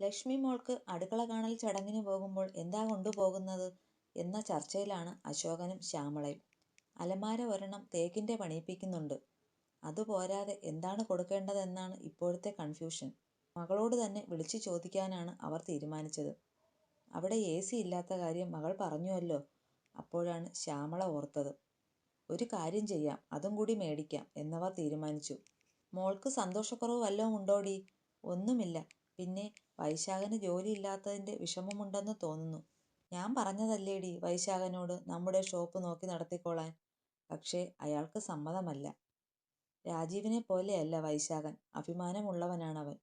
ലക്ഷ്മി മോൾക്ക് അടുക്കള കാണൽ ചടങ്ങിന് പോകുമ്പോൾ എന്താ കൊണ്ടുപോകുന്നത് എന്ന ചർച്ചയിലാണ് അശോകനും ശ്യാമളയും. അലമാര ഒരെണ്ണം തേക്കിന്റെ പണിയിപ്പിക്കുന്നുണ്ട്. അതുപോരാതെ എന്താണ് കൊടുക്കേണ്ടതെന്നാണ് ഇപ്പോഴത്തെ കൺഫ്യൂഷൻ. മകളോട് തന്നെ വിളിച്ചു ചോദിക്കാനാണ് അവർ തീരുമാനിച്ചത്. അവിടെ എ സി ഇല്ലാത്ത കാര്യം മകൾ പറഞ്ഞുവല്ലോ. അപ്പോഴാണ് ശ്യാമള ഓർത്തത്. ഒരു കാര്യം ചെയ്യാം അതും കൂടി മേടിക്കാം എന്നവർ തീരുമാനിച്ചു. മോൾക്ക് സന്തോഷക്കുറവ് വല്ലതും ഉണ്ടോടി ഒന്നുമില്ല. പിന്നെ വൈശാഖന് ജോലി ഇല്ലാത്തതിന്റെ വിഷമമുണ്ടെന്ന് തോന്നുന്നു. ഞാൻ പറഞ്ഞതല്ലേടി വൈശാഖനോട് നമ്മുടെ ഷോപ്പ് നോക്കി നടത്തിക്കോളാൻ. പക്ഷേ അയാൾക്ക് സമ്മതമല്ല. രാജീവിനെ പോലെയല്ല വൈശാഖൻ. അഭിമാനമുള്ളവനാണവൻ.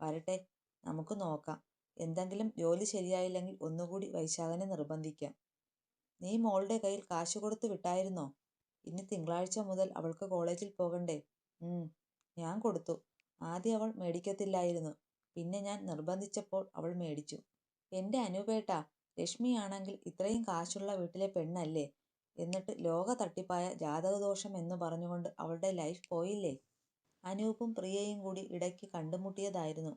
വരട്ടെ നമുക്ക് നോക്കാം. എന്തെങ്കിലും ജോലി ശരിയായില്ലെങ്കിൽ ഒന്നുകൂടി വൈശാഖനെ നിർബന്ധിക്കാം. നീ മോളുടെ കയ്യിൽ കാശ് കൊടുത്തു വിട്ടായിരുന്നോ? ഇനി തിങ്കളാഴ്ച മുതൽ അവൾക്ക് കോളേജിൽ പോകണ്ടേ? ഉം ഞാൻ കൊടുത്തു. ആദ്യം അവൾ മേടിക്കത്തില്ലായിരുന്നു. പിന്നെ ഞാൻ നിർബന്ധിച്ചപ്പോൾ അവൾ മേടിച്ചു. എന്റെ അനുപേട്ട ലക്ഷ്മിയാണെങ്കിൽ ഇത്രയും കാശുള്ള വീട്ടിലെ പെണ്ണല്ലേ. എന്നിട്ട് ലോക തട്ടിപ്പായ ജാതകദോഷം എന്ന് പറഞ്ഞുകൊണ്ട് അവളുടെ ലൈഫ് പോയില്ലേ. അനൂപും പ്രിയയും കൂടി ഇടയ്ക്ക് കണ്ടുമുട്ടിയതായിരുന്നു.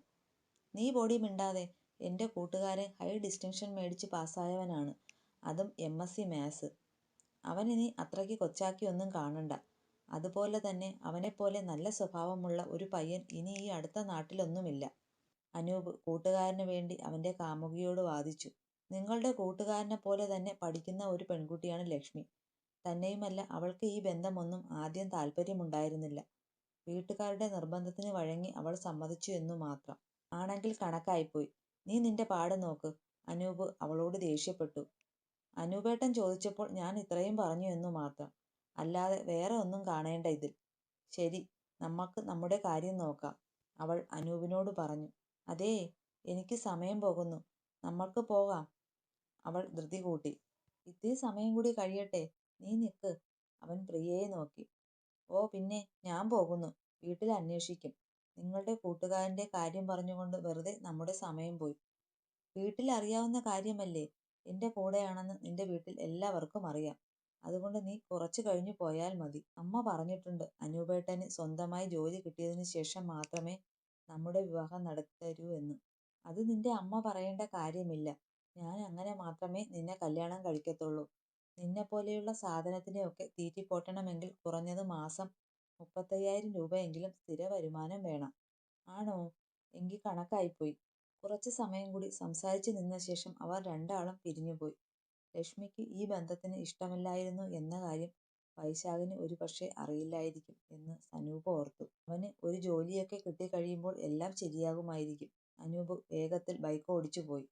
നീ ബോഡി മിണ്ടാതെ. എന്റെ കൂട്ടുകാരൻ ഹൈ ഡിസ്റ്റിങ്ഷൻ മേടിച്ച് പാസ്സായവനാണ്. അതും എം എസ് സി മാത്സ്. അവനെ നീ അത്രയ്ക്ക് കൊച്ചാക്കി ഒന്നും കാണണ്ട. അതുപോലെ തന്നെ അവനെപ്പോലെ നല്ല സ്വഭാവമുള്ള ഒരു പയ്യൻ ഇനി ഈ അടുത്ത നാട്ടിലൊന്നുമില്ല. അനൂപ് കൂട്ടുകാരന് വേണ്ടി അവന്റെ കാമുകിയോട് വാദിച്ചു. നിങ്ങളുടെ കൂട്ടുകാരനെപ്പോലെ തന്നെ പഠിക്കുന്ന ഒരു പെൺകുട്ടിയാണ് ലക്ഷ്മി. തന്നെയുമല്ല അവൾക്ക് ഈ ബന്ധമൊന്നും ആദ്യം താല്പര്യമുണ്ടായിരുന്നില്ല. വീട്ടുകാരുടെ നിർബന്ധത്തിന് വഴങ്ങി അവൾ സമ്മതിച്ചു എന്നു മാത്രം. ആണെങ്കിൽ കണക്കായിപ്പോയി. നീ നിന്റെ പാട് നോക്ക്. അനൂപ് അവളോട് ദേഷ്യപ്പെട്ടു. അനൂപേട്ടൻ ചോദിച്ചപ്പോൾ ഞാൻ ഇത്രയും പറഞ്ഞു എന്നു മാത്രം. അല്ലാതെ വേറെ ഒന്നും കാണേണ്ട ഇതിൽ. ശരി നമ്മക്ക് നമ്മുടെ കാര്യം നോക്കാം അവൾ അനൂപിനോട് പറഞ്ഞു. അതേയ് എനിക്ക് സമയം പോകുന്നു. നമ്മൾക്ക് പോകാം അവൾ ധൃതി കൂട്ടി. ഇത്തിരി സമയം കൂടി കഴിയട്ടെ. നീ നിക്ക് അവൻ പ്രിയയെ നോക്കി. ഓ പിന്നെ ഞാൻ പോകുന്നു. വീട്ടിൽ അന്വേഷിക്കും. നിങ്ങളുടെ കൂട്ടുകാരന്റെ കാര്യം പറഞ്ഞുകൊണ്ട് വെറുതെ നമ്മുടെ സമയം പോയി. വീട്ടിൽ അറിയാവുന്ന കാര്യമല്ലേ. എന്റെ കൂടെയാണെന്ന് നിന്റെ വീട്ടിൽ എല്ലാവർക്കും അറിയാം. അതുകൊണ്ട് നീ കുറച്ചു കഴിഞ്ഞു പോയാൽ മതി. അമ്മ പറഞ്ഞിട്ടുണ്ട് അനൂപേട്ടന് സ്വന്തമായി ജോലി കിട്ടിയതിനു ശേഷം മാത്രമേ നമ്മുടെ വിവാഹം നടത്തരൂ എന്ന്. അത് നിന്റെ അമ്മ പറയേണ്ട കാര്യമില്ല. ഞാൻ അങ്ങനെ മാത്രമേ നിന്നെ കല്യാണം കഴിക്കത്തുള്ളൂ. നിന്നെപ്പോലെയുള്ള സാധനത്തിനെ ഒക്കെ തീറ്റിപ്പോറ്റണമെങ്കിൽ കുറഞ്ഞത് മാസം മുപ്പത്തയ്യായിരം രൂപയെങ്കിലും സ്ഥിര വരുമാനം വേണം. ആണോ. കണക്കായി കണക്കായിപ്പോയി. കുറച്ച് സമയം കൂടി സംസാരിച്ചു നിന്ന ശേഷം അവർ രണ്ടാളും പിരിഞ്ഞുപോയി. ലക്ഷ്മിക്ക് ഈ ബന്ധത്തിന് ഇഷ്ടമല്ലായിരുന്നു എന്ന കാര്യം വൈശാഖിന് ഒരുപക്ഷേ അറിയില്ലായിരിക്കും എന്ന് അനൂപ് ഓർത്തു. അവന് ഒരു ജോലിയൊക്കെ കിട്ടിക്കഴിയുമ്പോൾ എല്ലാം ശരിയാകുമായിരിക്കും. അനൂപ് വേഗത്തിൽ ബൈക്ക് ഓടിച്ചു പോയി.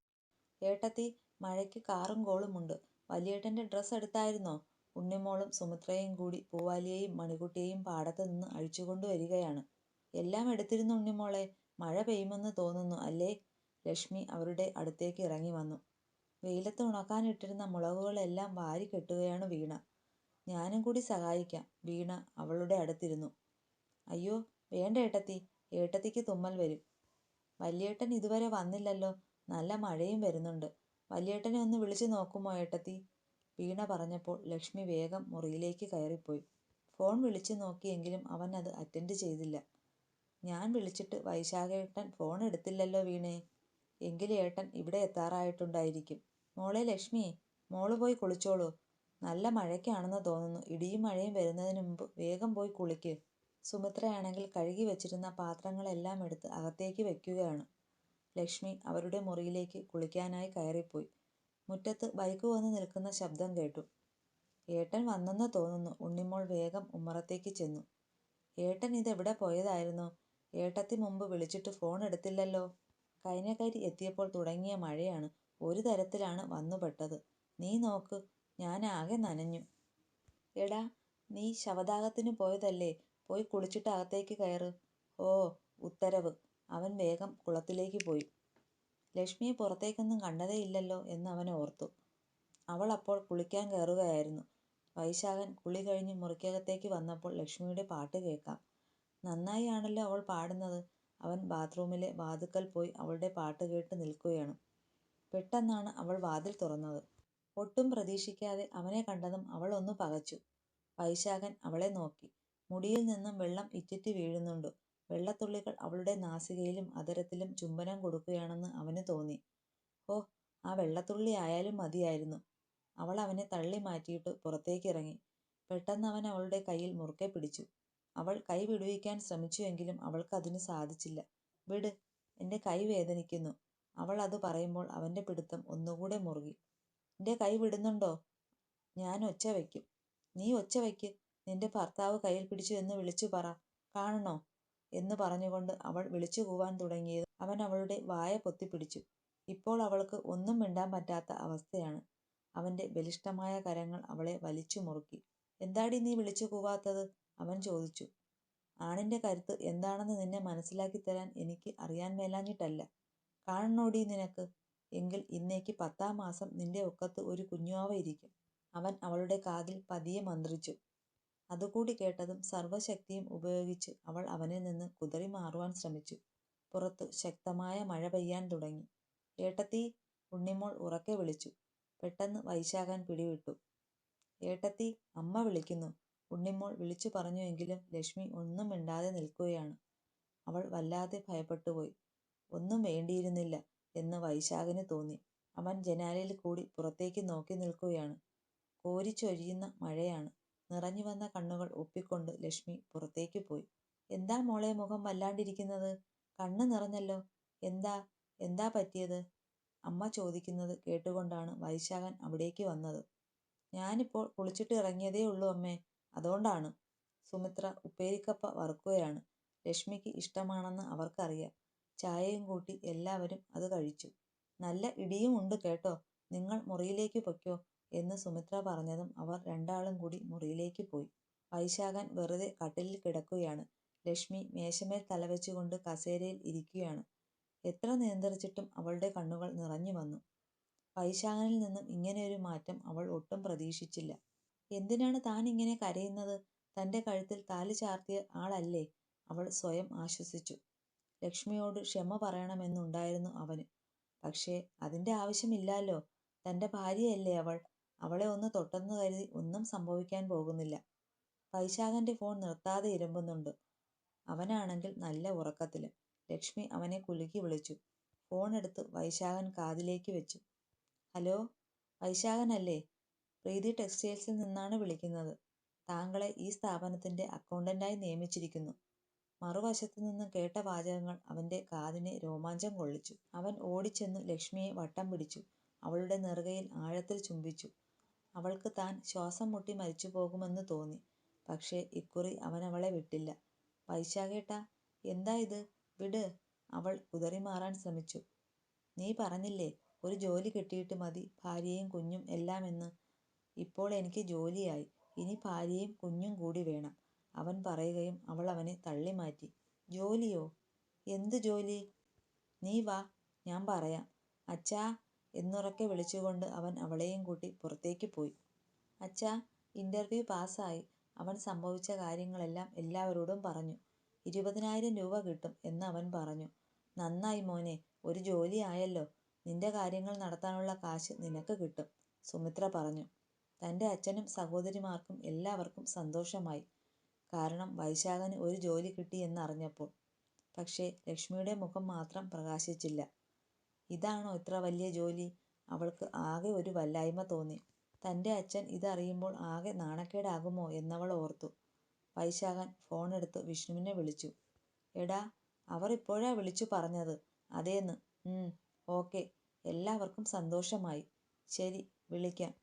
ഏട്ടത്തി മഴയ്ക്ക് കാറും കോളുമുണ്ട്. വലിയേട്ടന്റെ ഡ്രസ്സ് എടുത്തായിരുന്നോ? ഉണ്ണിമോളും സുമിത്രയും കൂടി പൂവാലിയെയും മണികുട്ടിയെയും പാടത്ത് നിന്ന് അഴിച്ചുകൊണ്ട് വരികയാണ്. എല്ലാം എടുത്തിരുന്നു ഉണ്ണിമോളെ. മഴ പെയ്യുമെന്ന് തോന്നുന്നു അല്ലേ. ലക്ഷ്മി അവരുടെ അടുത്തേക്ക് ഇറങ്ങി വന്നു. വെയിലത്ത് ഉണക്കാനിട്ടിരുന്ന മുളകുകളെല്ലാം വാരി കെട്ടുകയാണ് വീണ. ഞാനും കൂടി സഹായിക്കാം. വീണ അവളുടെ അടുത്തിരുന്നു. അയ്യോ വേണ്ട ഏട്ടത്തി. ഏട്ടത്തിക്ക് തുമ്മൽ വരും. വല്യേട്ടൻ ഇതുവരെ വന്നില്ലല്ലോ. നല്ല മഴയും വരുന്നുണ്ട്. വല്യേട്ടനെ ഒന്ന് വിളിച്ചു നോക്കുമോ ഏട്ടത്തി. വീണ പറഞ്ഞപ്പോൾ ലക്ഷ്മി വേഗം മുറിയിലേക്ക് കയറിപ്പോയി. ഫോൺ വിളിച്ചു നോക്കിയെങ്കിലും അവൻ അത് അറ്റൻഡ് ചെയ്തില്ല. ഞാൻ വിളിച്ചിട്ട് വൈശാഖേട്ടൻ ഫോൺ എടുത്തില്ലല്ലോ വീണേ. എങ്കിലേട്ടൻ ഇവിടെ എത്താറായിട്ടുണ്ടായിരിക്കും. മോളെ ലക്ഷ്മി മോൾ പോയി കുളിച്ചോളൂ. നല്ല മഴയ്ക്കാണെന്ന് തോന്നുന്നു. ഇടിയും മഴയും വരുന്നതിന് മുമ്പ് വേഗം പോയി കുളിക്ക്. സുമിത്രയാണെങ്കിൽ കഴുകി വച്ചിരുന്ന പാത്രങ്ങളെല്ലാം എടുത്ത് അകത്തേക്ക് വയ്ക്കുകയാണ്. ലക്ഷ്മി അവരുടെ മുറിയിലേക്ക് കുളിക്കാനായി കയറിപ്പോയി. മുറ്റത്ത് ബൈക്ക് വന്ന് നിൽക്കുന്ന ശബ്ദം കേട്ടു. ഏട്ടൻ വന്നെന്ന് തോന്നുന്നു. ഉണ്ണിമോൾ വേഗം ഉമ്മറത്തേക്ക് ചെന്നു. ഏട്ടൻ ഇതെവിടെ പോയതായിരുന്നു. ഏട്ടത്തി മുമ്പ് വിളിച്ചിട്ട് ഫോൺ എടുത്തില്ലല്ലോ. കൈനകരി എത്തിയപ്പോൾ തുടങ്ങിയ മഴയാണ്. ഒരു തരത്തിലാണ് വന്നുപെട്ടത്. നീ നോക്ക് ഞാൻ ആകെ നനഞ്ഞു. എടാ നീ ശവദാഹത്തിന് പോയതല്ലേ. പോയി കുളിച്ചിട്ട് അകത്തേക്ക് കയറ്. ഓ ഉത്തരവ്. അവൻ വേഗം കുളത്തിലേക്ക് പോയി. ലക്ഷ്മിയെ പുറത്തേക്കൊന്നും കണ്ടതേയില്ലല്ലോ എന്ന് അവൻ ഓർത്തു. അവൾ അപ്പോൾ കുളിക്കാൻ കയറുകയായിരുന്നു. വൈശാഖൻ കുളി കഴിഞ്ഞ് മുറിക്കകത്തേക്ക് വന്നപ്പോൾ ലക്ഷ്മിയുടെ പാട്ട് കേൾക്കാം. നന്നായി ആണല്ലോ അവൾ പാടുന്നത്. അവൻ ബാത്റൂമിലെ വാതുക്കൽ പോയി അവളുടെ പാട്ട് കേട്ട് നിൽക്കുകയാണ്. പെട്ടെന്നാണ് അവൾ വാതിൽ തുറന്നത്. ഒട്ടും പ്രതീക്ഷിക്കാതെ അവനെ കണ്ടതും അവൾ ഒന്ന് പകച്ചു. വൈശാഖൻ അവളെ നോക്കി. മുടിയിൽ നിന്നും വെള്ളം ഇറ്റിറ്റ് വീഴുന്നുണ്ട്. വെള്ളത്തുള്ളികൾ അവളുടെ നാസികയിലും അധരത്തിലും ചുംബനം കൊടുക്കുകയാണെന്ന് അവന് തോന്നി. ഓ ആ വെള്ളത്തുള്ളി ആയാലും മതിയായിരുന്നു. അവൾ അവനെ തള്ളി മാറ്റിയിട്ട് പുറത്തേക്കിറങ്ങി. പെട്ടെന്ന് അവൻ അവളുടെ കയ്യിൽ മുറുക്കെ പിടിച്ചു. അവൾ കൈ വിടുവിക്കാൻ ശ്രമിച്ചുവെങ്കിലും അവൾക്ക് അതിന് സാധിച്ചില്ല. വിട്, എന്റെ കൈ വേദനിക്കുന്നു. അവൾ അത് പറയുമ്പോൾ അവന്റെ പിടുത്തം ഒന്നുകൂടെ മുറുകി. എന്റെ കൈ വിടുന്നുണ്ടോ? ഞാൻ ഒച്ച വയ്ക്കും. നീ ഒച്ച വയ്ക്ക്. നിന്റെ ഭർത്താവ് കയ്യിൽ പിടിച്ചു എന്ന് വിളിച്ചു പറ. കാണണോ? എന്ന് പറഞ്ഞുകൊണ്ട് അവൾ വിളിച്ചു കൂവാൻ തുടങ്ങിയതും അവൻ അവളുടെ വായ പൊത്തിപ്പിടിച്ചു. ഇപ്പോൾ അവൾക്ക് ഒന്നും മിണ്ടാൻ പറ്റാത്ത അവസ്ഥയാണ്. അവന്റെ ബലിഷ്ടമായ കരങ്ങൾ അവളെ വലിച്ചു മുറുക്കി. എന്താടി നീ വിളിച്ചു കൂവാത്തത്? അവൻ ചോദിച്ചു. ആണിന്റെ കരുത്ത് എന്താണെന്ന് നിന്നെ മനസ്സിലാക്കി തരാൻ എനിക്ക് അറിയാൻ മേലാഞ്ഞിട്ടല്ല. കാണണോടി നിനക്ക്? എങ്കിൽ ഇന്നേക്ക് പത്താം മാസം നിന്റെ ഒക്കത്ത് ഒരു കുഞ്ഞുവാവ ഇരിക്കും. അവൻ അവളുടെ കാതിൽ പതിയെ മന്ത്രിച്ചു. അതുകൂടി കേട്ടതും സർവശക്തിയും ഉപയോഗിച്ച് അവൾ അവനിൽ നിന്ന് കുതറിമാറുവാൻ ശ്രമിച്ചു. പുറത്തു ശക്തമായ മഴ പെയ്യാൻ തുടങ്ങി. ഏട്ടത്തി ഉണ്ണിമോൾ ഉറക്കെ വിളിച്ചു. പെട്ടെന്ന് വൈശാഖൻ പിടിവിട്ടു. ഏട്ടത്തി അമ്മ വിളിക്കുന്നു. ഉണ്ണിമോൾ വിളിച്ചു പറഞ്ഞു എങ്കിലും ലക്ഷ്മി ഒന്നും മിണ്ടാതെ നിൽക്കുകയാണ്. അവൾ വല്ലാതെ ഭയപ്പെട്ടുപോയി. ഒന്നും വേണ്ടിയിരുന്നില്ല എന്ന് വൈശാഖന് തോന്നി. അവൻ ജനാലയിൽ കൂടി പുറത്തേക്ക് നോക്കി നിൽക്കുകയാണ്. കോരിച്ചൊരിയുന്ന മഴയാണ്. നിറഞ്ഞു വന്ന കണ്ണുകൾ ഒപ്പിക്കൊണ്ട് ലക്ഷ്മി പുറത്തേക്ക് പോയി. എന്താ മോളെ മുഖം വല്ലാണ്ടിരിക്കുന്നത്? കണ്ണ് നിറഞ്ഞല്ലോ. എന്താ, എന്താ പറ്റിയത്? അമ്മ ചോദിക്കുന്നത് കേട്ടുകൊണ്ടാണ് വൈശാഖൻ അവിടേക്ക് വന്നത്. ഞാനിപ്പോൾ കുളിച്ചിട്ട് ഇറങ്ങിയതേ ഉള്ളൂ അമ്മേ, അതുകൊണ്ടാണ് സുമിത്ര ഉപ്പേരിക്കപ്പ വറുക്കുകയാണ്. ലക്ഷ്മിക്ക് ഇഷ്ടമാണെന്ന് അവർക്കറിയാം. ചായയും കൂട്ടി എല്ലാവരും അത് കഴിച്ചു. നല്ല ഇടിയും ഉണ്ട് കേട്ടോ. നിങ്ങൾ മുറിയിലേക്ക് പൊയ്ക്കോ എന്ന് സുമിത്ര പറഞ്ഞതും അവർ രണ്ടാളും കൂടി മുറിയിലേക്ക് പോയി. വൈശാഖൻ വെറുതെ കട്ടിലിൽ കിടക്കുകയാണ്. ലക്ഷ്മി മേശമേൽ തലവെച്ചുകൊണ്ട് കസേരയിൽ ഇരിക്കുകയാണ്. എത്ര നിയന്ത്രിച്ചിട്ടും അവളുടെ കണ്ണുകൾ നിറഞ്ഞു വന്നു. വൈശാഖനിൽ നിന്നും ഇങ്ങനെയൊരു മാറ്റം അവൾ ഒട്ടും പ്രതീക്ഷിച്ചില്ല. എന്തിനാണ് താൻ ഇങ്ങനെ കരയുന്നത്? തന്റെ കഴുത്തിൽ താലി ചാർത്തിയ ആളല്ലേ? അവൾ സ്വയം ആശ്വസിച്ചു. ലക്ഷ്മിയോട് ക്ഷമ പറയണമെന്നുണ്ടായിരുന്നു അവന്. പക്ഷേ അതിന്റെ ആവശ്യമില്ലല്ലോ തന്റെ ഭാര്യയല്ലേ അവൾ. അവളെ ഒന്ന് തൊട്ടെന്ന് കരുതി ഒന്നും സംഭവിക്കാൻ പോകുന്നില്ല. വൈശാഖന്റെ ഫോൺ നിർത്താതെ ഇരമ്പുന്നുണ്ട്. അവനാണെങ്കിൽ നല്ല ഉറക്കത്തിൽ. ലക്ഷ്മി അവനെ കുലുക്കി വിളിച്ചു. ഫോൺ എടുത്ത് വൈശാഖൻ കാതിലേക്ക് വെച്ചു. ഹലോ, വൈശാഖനല്ലേ? പ്രീതി ടെക്സ്റ്റൈൽസിൽ നിന്നാണ് വിളിക്കുന്നത്. താങ്കളെ ഈ സ്ഥാപനത്തിന്റെ അക്കൗണ്ടന്റായി നിയമിച്ചിരിക്കുന്നു. മറുവശത്തു നിന്നും കേട്ട വാചകങ്ങൾ അവന്റെ കാതിനെ രോമാഞ്ചം കൊള്ളിച്ചു. അവൻ ഓടിച്ചെന്നു ലക്ഷ്മിയെ വട്ടം പിടിച്ചു. അവളുടെ നെറുകയിൽ ആഴത്തിൽ ചുംബിച്ചു. അവൾക്ക് താൻ ശ്വാസം മുട്ടി മരിച്ചു പോകുമെന്ന് തോന്നി. പക്ഷേ ഇക്കുറി അവനവളെ വിട്ടില്ല. വൈശാഖേട്ടാ, എന്താ ഇത്? വിട്. അവൾ കുതറിമാറാൻ ശ്രമിച്ചു. നീ പറഞ്ഞില്ലേ ഒരു ജോലി കിട്ടിയിട്ട് മതി ഭാര്യയും കുഞ്ഞും എല്ലാം എന്ന്. ഇപ്പോൾ എനിക്ക് ജോലിയായി. ഇനി ഭാര്യയും കുഞ്ഞും കൂടി വേണം. അവൻ പറയുകയും അവൾ അവനെ തള്ളിമാറ്റി. ജോലിയോ? എന്ത് ജോലി? നീ വാ, ഞാൻ പറയാം. അച്ഛാ എന്നുറക്കെ വിളിച്ചുകൊണ്ട് അവൻ അവളെയും കൂട്ടി പുറത്തേക്ക് പോയി. അച്ഛാ, ഇന്റർവ്യൂ പാസ്സായി അവൻ സംഭവിച്ച കാര്യങ്ങളെല്ലാം എല്ലാവരോടും പറഞ്ഞു. ഇരുപതിനായിരം രൂപ കിട്ടും എന്ന് അവൻ പറഞ്ഞു. നന്നായി മോനെ, ഒരു ജോലി ആയല്ലോ. നിന്റെ കാര്യങ്ങൾ നടത്താനുള്ള കാശ് നിനക്ക് കിട്ടും. സുമിത്ര പറഞ്ഞു. തന്റെ അച്ഛനും സഹോദരിമാർക്കും എല്ലാവർക്കും സന്തോഷമായി. കാരണം വൈശാഖന് ഒരു ജോലി കിട്ടി എന്നറിഞ്ഞപ്പോൾ. പക്ഷേ ലക്ഷ്മിയുടെ മുഖം മാത്രം പ്രകാശിച്ചില്ല. ഇതാണോ ഇത്ര വലിയ ജോലി? അവൾക്ക് ആകെ ഒരു വല്ലായ്മ തോന്നി. തന്റെ അച്ഛൻ ഇതറിയുമ്പോൾ ആകെ നാണക്കേടാകുമോ എന്നവൾ ഓർത്തു. വൈശാഖൻ ഫോണെടുത്ത് വിഷ്ണുവിനെ വിളിച്ചു. എടാ, അവർ ഇപ്പോഴാ വിളിച്ചു പറഞ്ഞത്. അതേന്ന്. ഉം, ഓക്കേ. എല്ലാവർക്കും സന്തോഷമായി. ശരി, വിളിക്കാം.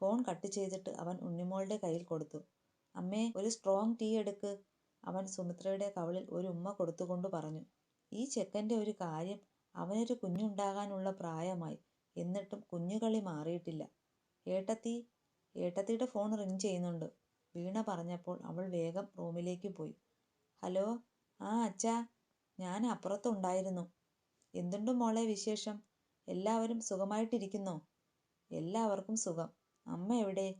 ഫോൺ കട്ട് ചെയ്തിട്ട് അവൻ ഉണ്ണിമോളുടെ കയ്യിൽ കൊടുത്തു. അമ്മേ, ഒരു സ്ട്രോങ് ടീ എടുക്ക്. അവൻ സുമിത്രയുടെ കവിളിൽ ഒരു ഉമ്മ കൊടുത്തുകൊണ്ട് പറഞ്ഞു. ഈ ചെക്കന്റെ ഒരു കാര്യം, അവനൊരു കുഞ്ഞുണ്ടാകാനുള്ള പ്രായമായി. എന്നിട്ടും കുഞ്ഞുകളി മാറിയിട്ടില്ല. ഏട്ടത്തി ഏട്ടത്തിയുടെ ഫോൺ റിങ് ചെയ്യുന്നുണ്ട്. വീണ പറഞ്ഞപ്പോൾ അവൾ വേഗം റൂമിലേക്ക് പോയി. ഹലോ, ആ അച്ഛാ, ഞാൻ അപ്പുറത്തുണ്ടായിരുന്നു എന്തുണ്ട് മോളെ വിശേഷം? എല്ലാവരും സുഖമായിട്ടിരിക്കുന്നോ? എല്ലാവർക്കും സുഖം. അമ്മ എവിടെ?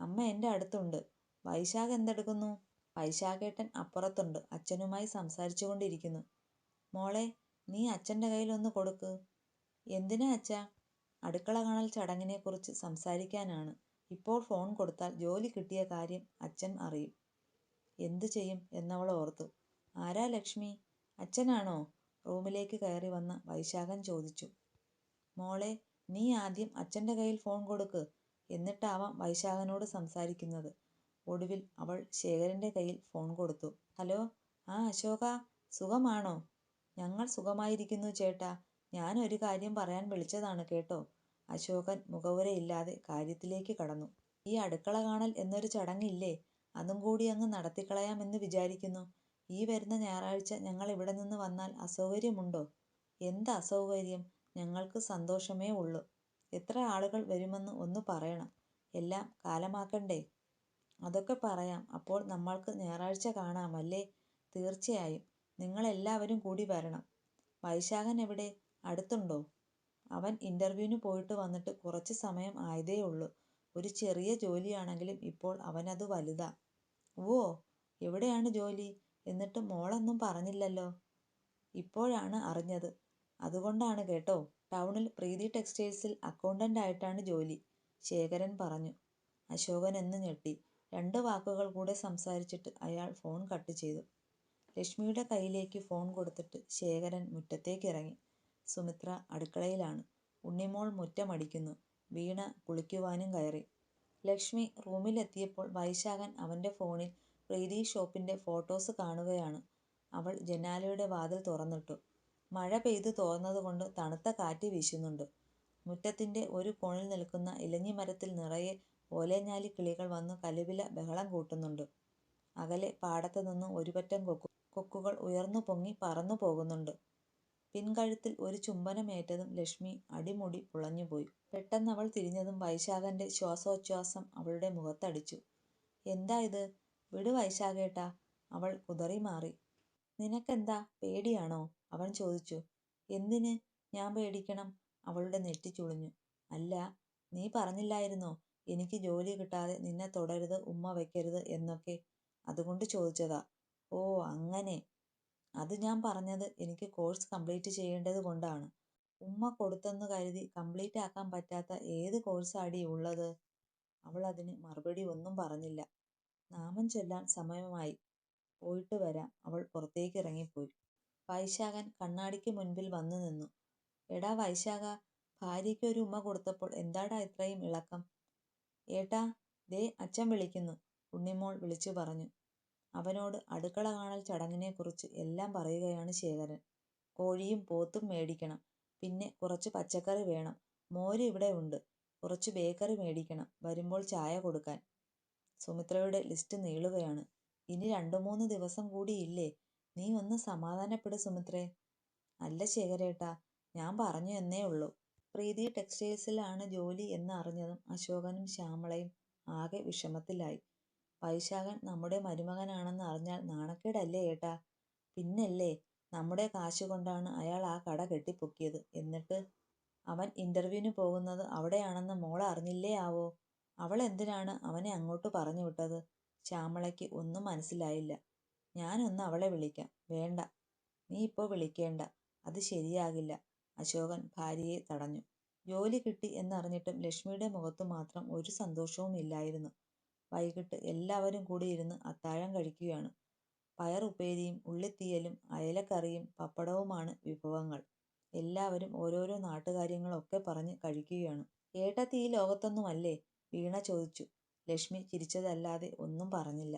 അമ്മ എന്റെ അടുത്തുണ്ട്. വൈശാഖ് എന്തെടുക്കുന്നു? വൈശാഖേട്ടൻ അപ്പുറത്തുണ്ട് അച്ഛനുമായി സംസാരിച്ചു കൊണ്ടിരിക്കുന്നു മോളെ, നീ അച്ഛന്റെ കയ്യിൽ ഒന്ന് കൊടുക്ക്. എന്തിനാ അച്ഛാ? അടുക്കള കാണൽ ചടങ്ങിനെക്കുറിച്ച് സംസാരിക്കാനാണ്. ഇപ്പോൾ ഫോൺ കൊടുത്താൽ ജോലി കിട്ടിയ കാര്യം അച്ഛൻ അറിയും. എന്തു ചെയ്യും എന്നവൾ ഓർത്തു. ആരാ ലക്ഷ്മി അച്ഛനാണോ റൂമിലേക്ക് കയറി വന്ന വൈശാഖൻ ചോദിച്ചു മോളെ നീ ആദ്യം അച്ഛന്റെ കയ്യിൽ ഫോൺ കൊടുക്ക് എന്നിട്ടാവാം വൈശാഖനോട് സംസാരിക്കുന്നത് ഒടുവിൽ അവൾ ശേഖരന്റെ കയ്യിൽ ഫോൺ കൊടുത്തു. ഹലോ ആ അശോക സുഖമാണോ? ഞങ്ങൾ സുഖമായിരിക്കുന്നു ചേട്ടാ. ഞാൻ ഒരു കാര്യം പറയാൻ വിളിച്ചതാണ് കേട്ടോ. അശോകൻ മുഖവുരയില്ലാതെ കാര്യത്തിലേക്ക് കടന്നു. ഈ അടുക്കള കാണൽ എന്നൊരു ചടങ്ങില്ലേ? അതും കൂടി അങ്ങ് നടത്തിക്കളയാമെന്ന് വിചാരിക്കുന്നു. ഈ വരുന്ന ഞായറാഴ്ച ഞങ്ങൾ ഇവിടെ നിന്ന് വന്നാൽ അസൗകര്യമുണ്ടോ? എന്ത് അസൗകര്യം? ഞങ്ങൾക്ക് സന്തോഷമേ ഉള്ളൂ. എത്ര ആളുകൾ വരുമെന്ന് ഒന്ന് പറയണം. എല്ലാം കാലമാക്കണ്ടേ? അതൊക്കെ പറയാം. അപ്പോൾ നമ്മൾക്ക് ഞായറാഴ്ച കാണാം അല്ലേ തീർച്ചയായും. നിങ്ങളെല്ലാവരും കൂടി വരണം. വൈശാഖൻ എവിടെ? അടുത്തുണ്ടോ? അവൻ ഇന്റർവ്യൂവിന് പോയിട്ട് വന്നിട്ട് കുറച്ച് സമയം ആയതേ ഉള്ളൂ. ഒരു ചെറിയ ജോലിയാണെങ്കിലും ഇപ്പോൾ അവനത് വലുതാ. ഓ എവിടെയാണ് ജോലി? എന്നിട്ട് മോളൊന്നും പറഞ്ഞില്ലല്ലോ. ഇപ്പോഴാണ് അറിഞ്ഞത്. അതുകൊണ്ടാണ് കേട്ടോ ടൗണിൽ പ്രീതി ടെക്സ്റ്റൈൽസിൽ അക്കൗണ്ടന്റ് ആയിട്ടാണ് ജോലി. ശേഖരൻ പറഞ്ഞു. അശോകൻ എന്ന് ഞെട്ടി. രണ്ട് വാക്കുകൾ കൂടെ സംസാരിച്ചിട്ട് അയാൾ ഫോൺ കട്ട് ചെയ്തു. ലക്ഷ്മിയുടെ കയ്യിലേക്ക് ഫോൺ കൊടുത്തിട്ട് ശേഖരൻ മുറ്റത്തേക്ക് ഇറങ്ങി സുമിത്ര അടുക്കളയിലാണ്. ഉണ്ണിമോൾ മുറ്റമടിക്കുന്നു. വീണ കുളിക്കുവാനും കയറി. ലക്ഷ്മി റൂമിലെത്തിയപ്പോൾ വൈശാഖൻ അവന്റെ ഫോണിൽ പ്രീതി ഷോപ്പിന്റെ ഫോട്ടോസ് കാണുകയാണ്. അവൾ ജനാലയുടെ വാതിൽ തുറന്നിട്ടു. മഴ പെയ്തു തോർന്നതുകൊണ്ട് തണുത്ത കാറ്റ് വീശുന്നുണ്ട്. മുറ്റത്തിന്റെ ഒരു കോണിൽ നിൽക്കുന്ന ഇലഞ്ഞിമരത്തിൽ നിറയെ ഓലഞ്ഞാലി കിളികൾ വന്നു കലുവില ബഹളം കൂട്ടുന്നുണ്ട്. അകലെ പാടത്തു നിന്നും ഒരുപറ്റം കൊക്കു കൊക്കുകൾ ഉയർന്നു പൊങ്ങി പറന്നു പോകുന്നുണ്ട്. പിൻകഴുത്തിൽ ഒരു ചുംബനമേറ്റതും ലക്ഷ്മി അടിമുടി പുളഞ്ഞുപോയി അവൾ തിരിഞ്ഞതും വൈശാഖന്റെ ശ്വാസോച്ഛ്വാസം അവളുടെ മുഖത്തടിച്ചു. എന്താ ഇത്? വിട് വൈശാഖേട്ടാ. അവൾ കുതറി മാറി. നിനക്കെന്താ? പേടിയാണോ? അവൻ ചോദിച്ചു. എന്തിന്? ഞാൻ പേടിക്കണം. അവളുടെ നെറ്റി ചുളിഞ്ഞു. അല്ല നീ പറഞ്ഞില്ലായിരുന്നോ? എനിക്ക് ജോലി കിട്ടാതെ നിന്നെ തൊടരുത് ഉമ്മ വെക്കരുത് എന്നൊക്കെ അതുകൊണ്ട് ചോദിച്ചതാ. ഓ അങ്ങനെ. അത് ഞാൻ പറഞ്ഞത് എനിക്ക് കോഴ്സ് കംപ്ലീറ്റ് ചെയ്യേണ്ടത് കൊണ്ടാണ്. ഉമ്മ കൊടുത്തെന്ന് കരുതി കംപ്ലീറ്റ് ആക്കാൻ പറ്റാത്ത ഏത് കോഴ്സാടി ഉള്ളത്? അവൾ അതിന് മറുപടി ഒന്നും പറഞ്ഞില്ല. നാമം ചൊല്ലാൻ സമയമായി. പോയിട്ട് വരാം. അവൾ പുറത്തേക്ക് ഇറങ്ങിപ്പോയി. വൈശാഖൻ കണ്ണാടിക്ക് മുൻപിൽ വന്നു നിന്നു. എടാ വൈശാഖ ഭാര്യയ്ക്ക് ഒരു ഉമ്മ കൊടുത്തപ്പോൾ എന്താടാ ഇത്രയും ഇളക്കം? ഏട്ടാ ദേ അച്ഛൻ വിളിക്കുന്നു ഉണ്ണിമോൾ വിളിച്ചു പറഞ്ഞു. അവനോട് അടുക്കള കാണൽ ചടങ്ങിനെക്കുറിച്ച് എല്ലാം പറയുകയാണ് ശേഖരൻ. കോഴിയും പോത്തും മേടിക്കണം. പിന്നെ കുറച്ച് പച്ചക്കറി വേണം. മോര് ഇവിടെ ഉണ്ട്. കുറച്ച് ബേക്കറി മേടിക്കണം. വരുമ്പോൾ ചായ കൊടുക്കാൻ. സുമിത്രയുടെ ലിസ്റ്റ് നീളുകയാണ്. ഇനി രണ്ടു മൂന്ന് ദിവസം കൂടി ഇല്ലേ? നീ ഒന്ന് സമാധാനപ്പെട് സുമിത്രേ. അല്ല ശേഖരേട്ടാ ഞാൻ പറഞ്ഞു എന്നേ ഉള്ളൂ. പ്രീതി ടെക്സ്റ്റൈൽസിലാണ് ജോലി എന്ന് അറിഞ്ഞതും അശോകനും ശ്യാമളയും ആകെ വിഷമത്തിലായി. വൈശാഖൻ നമ്മുടെ മരുമകനാണെന്ന് അറിഞ്ഞാൽ നാണക്കേടല്ലേ ഏട്ടാ? പിന്നല്ലേ നമ്മുടെ കാശ് കൊണ്ടാണ് അയാൾ ആ കട കെട്ടിപ്പൊക്കിയത്. എന്നിട്ട് അവൻ ഇന്റർവ്യൂവിന് പോകുന്നത് അവിടെയാണെന്ന് മോൾ അറിഞ്ഞില്ലേ ആവോ? അവൾ എന്തിനാണ് അവനെ അങ്ങോട്ട് പറഞ്ഞു വിട്ടത്? ശ്യാമളയ്ക്ക് ഒന്നും മനസ്സിലായില്ല. ഞാനൊന്ന് അവളെ വിളിക്കാം. വേണ്ട. നീ ഇപ്പോൾ വിളിക്കേണ്ട. അത് ശരിയാകില്ല. അശോകൻ ഭാര്യയെ തടഞ്ഞു. ജോലി കിട്ടി എന്നറിഞ്ഞിട്ടും ലക്ഷ്മിയുടെ മുഖത്തു മാത്രം ഒരു സന്തോഷവും ഇല്ലായിരുന്നു. വൈകിട്ട് എല്ലാവരും കൂടി ഇരുന്ന് അത്താഴം കഴിക്കുകയാണ്. പയർ ഉപ്പേരിയും ഉള്ളിത്തീയലും അയലക്കറിയും പപ്പടവുമാണ് വിഭവങ്ങൾ. എല്ലാവരും ഓരോരോ നാട്ടുകാര്യങ്ങളൊക്കെ പറഞ്ഞ് കഴിക്കുകയാണ്. ഏട്ടത്തി ഈ ലോകത്തൊന്നുമല്ലേ? വീണ ചോദിച്ചു. ലക്ഷ്മി ചിരിച്ചതല്ലാതെ ഒന്നും പറഞ്ഞില്ല.